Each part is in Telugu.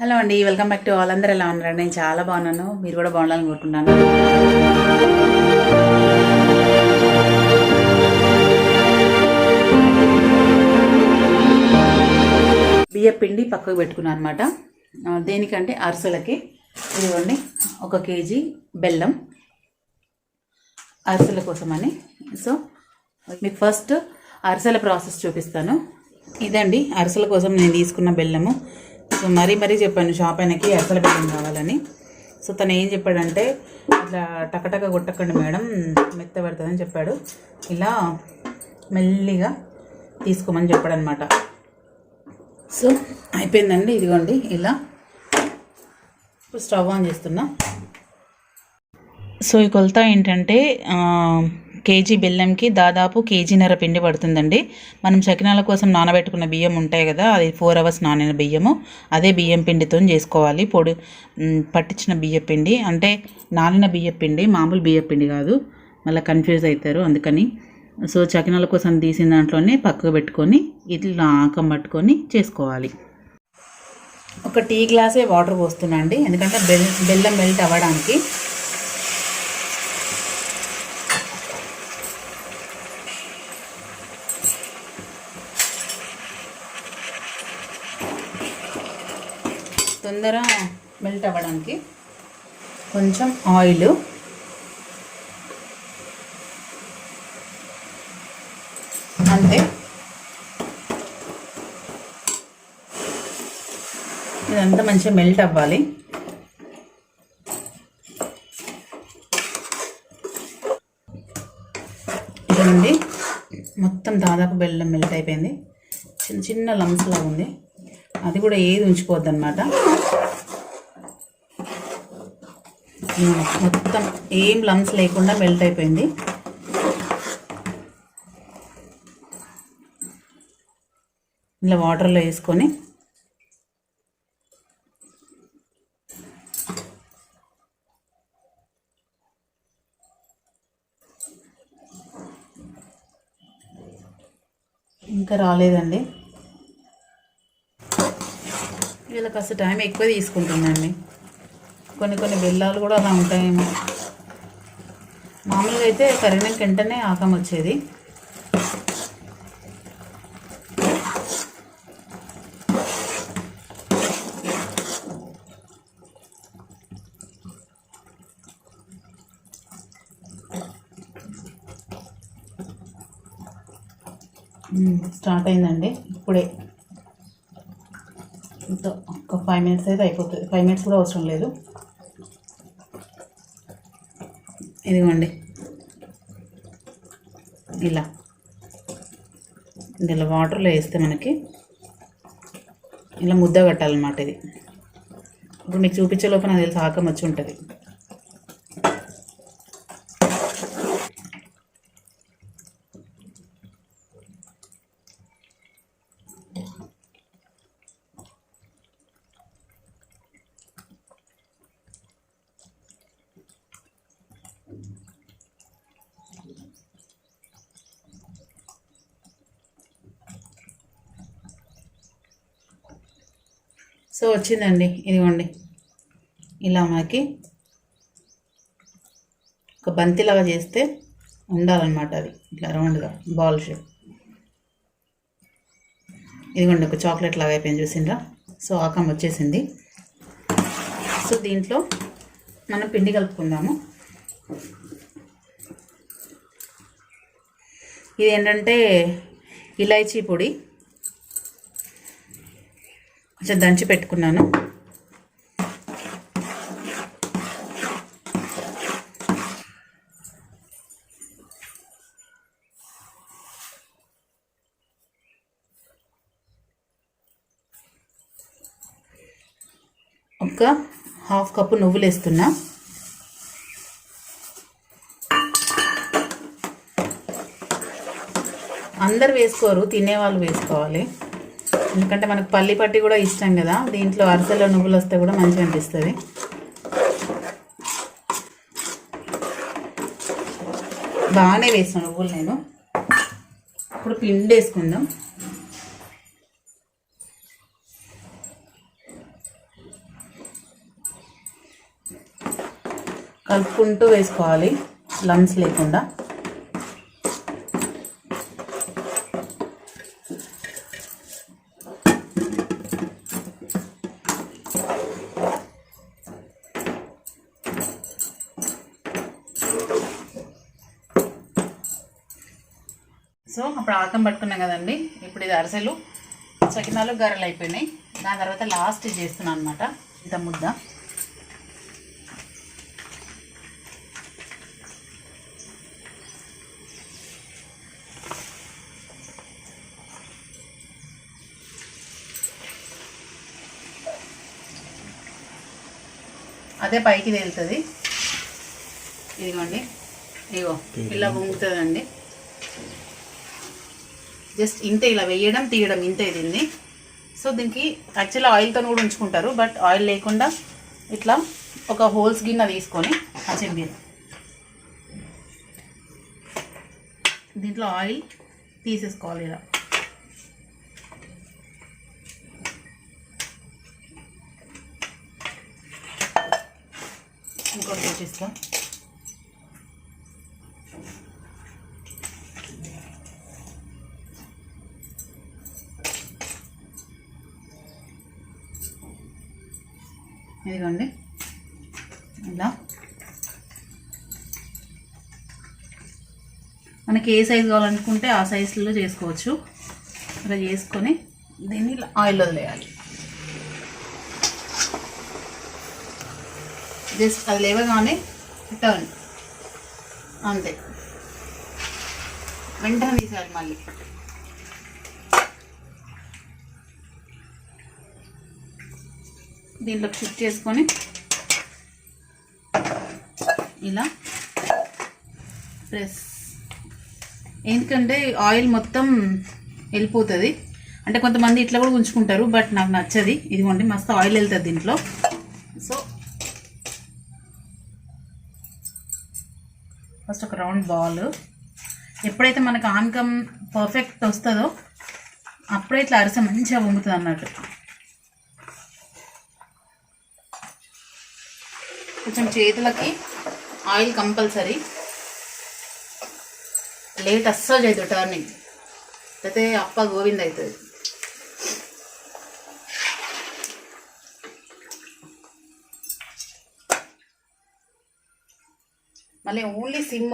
హలో అండి వెల్కమ్ బ్యాక్ టు ఆల్. అందరూ ఎలా ఉన్నారు నేను చాలా బాగున్నాను. మీరు కూడా బాగుండాలని కోరుకుంటున్నాను. బియ్య పిండి పక్కకు పెట్టుకున్నాను అనమాట దేనికంటే అరిసెలకి. ఇదిగోండి ఒక కేజీ బెల్లం. అరిసెల కోసమని. సో మీకు ఫస్ట్ అరిసెల ప్రాసెస్ చూపిస్తాను. ఇదండి అరిసెల కోసం నేను తీసుకున్న బెల్లము. సో మరీ మరీ చెప్పాను షాప్ ఆయనకి అసలు బెల్లం కావాలని. సో తను ఏం చెప్పాడంటే ఇట్లా టకటక కొట్టకండి మేడం మెత్త పడుతుందని చెప్పాడు. ఇలా మెల్లిగా తీసుకోమని చెప్పాడు అనమాట సో అయిపోయిందండి ఇదిగోండి ఇలా ఇప్పుడు స్టవ్ ఆన్ చేస్తున్నా. సో ఈ కొలత ఏంటంటే కేజీ బెల్లంకి దాదాపు కేజీన్నర పిండి పడుతుందండి. మనం చకినాల కోసం నానబెట్టుకున్న బియ్యం ఉంటాయి కదా అది ఫోర్ అవర్స్ నానిన బియ్యము. అదే బియ్యం పిండితో చేసుకోవాలి. పొడి పట్టించిన బియ్య పిండి అంటే నానిన బియ్య పిండి మామూలు బియ్య పిండి కాదు. మళ్ళీ కన్ఫ్యూజ్ అవుతారు అందుకని. సో చకినాల కోసం తీసిన దాంట్లోనే పక్కకు పెట్టుకొని ఇట్లా ఆకం పట్టుకొని చేసుకోవాలి. ఒక టీ గ్లాసే వాటర్ పోస్తున్నా అండి. ఎందుకంటే బెల్ బెల్లం మెల్ట్ అవ్వడానికి తొందర మెల్ట్ అవ్వడానికి కొంచెం ఆయిల్ అంతే. ఇదంతా మంచిగా మెల్ట్ అవ్వాలి. ఇదండి. మొత్తం దాదాపు బెల్లం మెల్ట్ అయిపోయింది. చిన్న చిన్న లంప్స్ లాగా ఉంది. అది కూడా ఏది ఉంచుకోవద్దు అనమాట మొత్తం ఏం లంగ్స్ లేకుండా మెల్ట్ అయిపోయింది. ఇలా వాటర్లో వేసుకొని ఇంకా రాలేదండి. వీళ్ళకి కాస్త టైం ఎక్కువ తీసుకుంటుందండి కొన్ని కొన్ని బెల్లాలు కూడా అలా ఉంటాయేమో. మామూలుగా అయితే కరిగినాక వెంటనే ఆకం వచ్చేది. Hmm, స్టార్ట్ అయిందండి. ఇప్పుడే. ఇంకా ఒక ఫైవ్ మినిట్స్ అయితే అయిపోతుంది. ఫైవ్ మినిట్స్ కూడా అవసరం లేదు. ఇదిగోండి. ఇలా. ఇలా వాటర్లో వేస్తే మనకి ఇలా ముద్ద కట్టాలన్నమాట ఇది. ఇప్పుడు మీకు చూపించే లోపల నాకు తెలిసి ఆకం వచ్చి ఉంటుంది. సో వచ్చిందండి ఇదిగోండి. ఇలా మనకి ఒక బంతిలాగా చేస్తే ఉండాలన్నమాట అది ఇట్లా రౌండ్గా బాల్ షేప్. ఇదిగోండి ఒక చాక్లెట్ లాగా అయిపోయింది చూసిండ్రా? సో ఆకం వచ్చేసింది. సో దీంట్లో మనం పిండి కలుపుకుందాము. ఇది ఏంటంటే ఇలాచీ పొడి. కొంచెం దంచి పెట్టుకున్నాను. ఒక హాఫ్ కప్పు నువ్వులు వేస్తున్నా. అందరు వేసుకోరు తినేవాళ్ళు వేసుకోవాలి. ఎందుకంటే మనకు పల్లి పట్టి కూడా ఇష్టం కదా దీంట్లో అరసలో నువ్వులు వస్తే కూడా మంచిగా అనిపిస్తుంది. బాగానే వేసాను నువ్వులు నేను. ఇప్పుడు పిండి వేసుకుందాం. కలుపుకుంటూ వేసుకోవాలి లంగ్స్ లేకుండా. సో అప్పుడు ఆకం పట్టుకున్నాం కదండి. ఇప్పుడు ఇది అరిసెలు. చకినాలు గర్రెలు అయిపోయినాయి. దాని తర్వాత లాస్ట్ చేస్తున్నాను అనమాట ఇంత ముద్ద. అదే పైకి తేలుతుంది. ఇదిగోండి. ఇగో ఇలా పొంగుతుందండి జస్ట్ ఇంతే ఇలా వేయడం తీయడం ఇంతే దీన్ని. సో దీనికి యాక్చువల్లీ ఆయిల్తో కూడా ఉంచుకుంటారు బట్ ఆయిల్ లేకుండా ఇట్లా ఒక హోల్స్ గిన్నె తీసుకొని ఆ దీంట్లో ఆయిల్ తీసేసుకోవాలి ఇలా. ఇంకోటి చూపిస్తాను ఇదిగోండి. ఇలా. మనకి ఏ సైజు కావాలనుకుంటే ఆ సైజులో చేసుకోవచ్చు. ఇలా చేసుకొని దీన్ని ఆయిల్ వదిలేయాలి జస్ట్ అది లేవగానే టర్న్ అంతే. వెంటనే తీసేయాలి మళ్ళీ. దీంట్లోకి షిఫ్ట్ చేసుకొని ఇలా ప్రెస్. ఎందుకంటే ఆయిల్ మొత్తం వెళ్ళిపోతుంది. అంటే కొంతమంది ఇట్లా కూడా ఉంచుకుంటారు బట్ నాకు నచ్చది. ఇదిగోండి మస్తు ఆయిల్ వెళ్తుంది దీంట్లో. సో ఫస్ట్ ఒక రౌండ్ బాల్. ఎప్పుడైతే మనకు ఆనకం పర్ఫెక్ట్ వస్తుందో అప్పుడే ఇట్లా అరిసె మంచిగా వంగుతుంది అన్నట్టు. కొంచెం చేతులకి ఆయిల్ కంపల్సరీ. లేట్ అస్సలు చేయదు టర్నింగ్ అయితే అప్ప గోవింద్ అవుతుంది మళ్ళీ ఓన్లీ సిమ్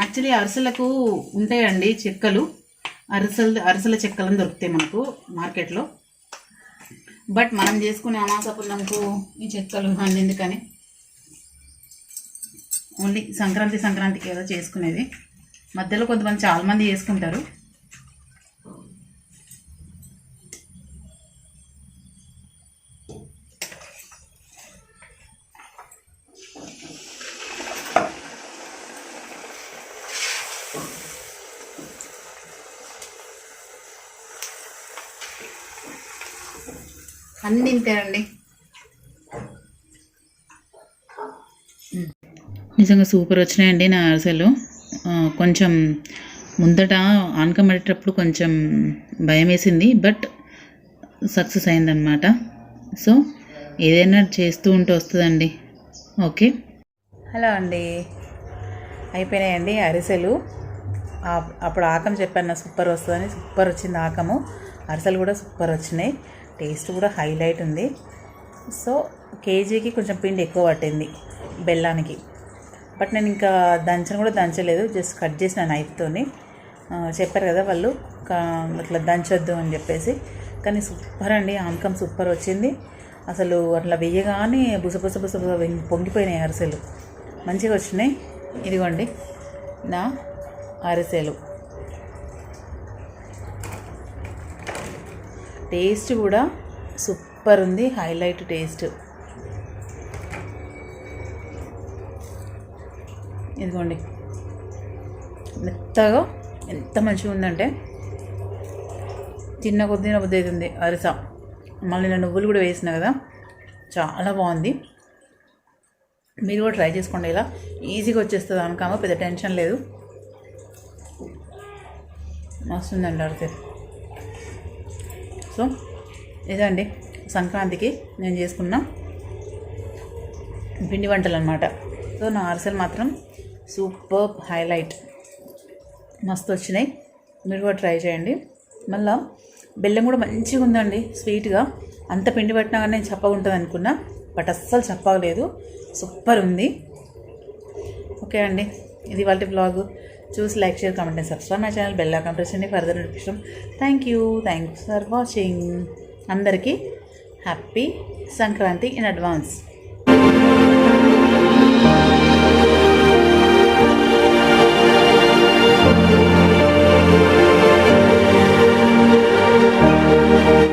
యాక్చువల్లీ అరిసెలకు ఉంటాయండి చెక్కలు. అరిసెలు అరిసెల చెక్కలను దొరుకుతాయి మనకు మార్కెట్లో. బట్ మనం చేసుకునే అమాసపుల్లంకు ఈ చెక్కలు అన్ని ఎందుకని? ఓన్లీ సంక్రాంతి సంక్రాంతికి ఏదో చేసుకునేది. మధ్యలో కొంతమంది చాలామంది చేసుకుంటారు. అన్ని ఇంతేనండి నిజంగా సూపర్ వచ్చినాయండి నా అరిసెలు. కొంచెం ముందట ఆనకం పడేటప్పుడు కొంచెం భయం వేసింది బట్ సక్సెస్ అయిందనమాట సో ఏదైనా చేస్తూ ఉంటే వస్తుందండి. ఓకే. హలో అండి. అయిపోయినాయండి అరిసెలు. అప్పుడు ఆకం చెప్పాను నా సూపర్ వస్తుందని సూపర్ వచ్చింది ఆకము. అరిసెలు కూడా సూపర్ వచ్చినాయి. టేస్ట్ కూడా హైలైట్ ఉంది. సో కేజీకి కొంచెం పిండి ఎక్కువ పట్టింది బెల్లానికి. బట్ నేను ఇంకా దంచను కూడా దంచలేదు. జస్ట్ కట్ చేసిన నైఫ్తోని చెప్పారు కదా వాళ్ళు అట్లా ఇట్లా దంచొద్దు అని చెప్పేసి. కానీ సూపర్ అండి ఆమకం సూపర్ వచ్చింది. అసలు అట్లా వెయ్యగానే బుస బుస బుస పొంగిపోయినాయి అరిసెలు. మంచిగా వచ్చినాయి. ఇదిగోండి నా అరిసెలు. టేస్ట్ కూడా సూపర్ ఉంది హైలైట్ టేస్ట్. ఇదిగోండి. మెత్తగా ఎంత మంచిగా ఉందంటే తిన్న కొద్ది బుద్ధి అవుతుంది అరిస. మళ్ళీ నేను నువ్వులు కూడా వేసిన కదా చాలా బాగుంది. మీరు కూడా ట్రై చేసుకోండి ఇలా. ఈజీగా వచ్చేస్తుంది అనుకామో పెద్ద టెన్షన్ లేదు. మస్తు ఉందండి అరిసె. సో ఇదండి సంక్రాంతికి నేను చేసుకున్న పిండి వంటలు అనమాట సో నా అరిసెలు మాత్రం సూపర్ హైలైట్. మస్తు వచ్చినాయి. మీరు కూడా ట్రై చేయండి. మళ్ళా బెల్లం కూడా మంచిగా ఉందండి స్వీట్గా. అంత పిండి పెట్టినా కానీ నేను చప్పగా ఉంటుంది అనుకున్నా బట్ అస్సలు చప్పగలేదు సూపర్ ఉంది. ఓకే అండి. ఇది వాళ్ళ బ్లాగ్. చూసి like share comment and subscribe my channel bell icon press చేయండి further notification thank you thanks for watching అందరికీ హ్యాపీ సంక్రాంతి ఇన్ అడ్వాన్స్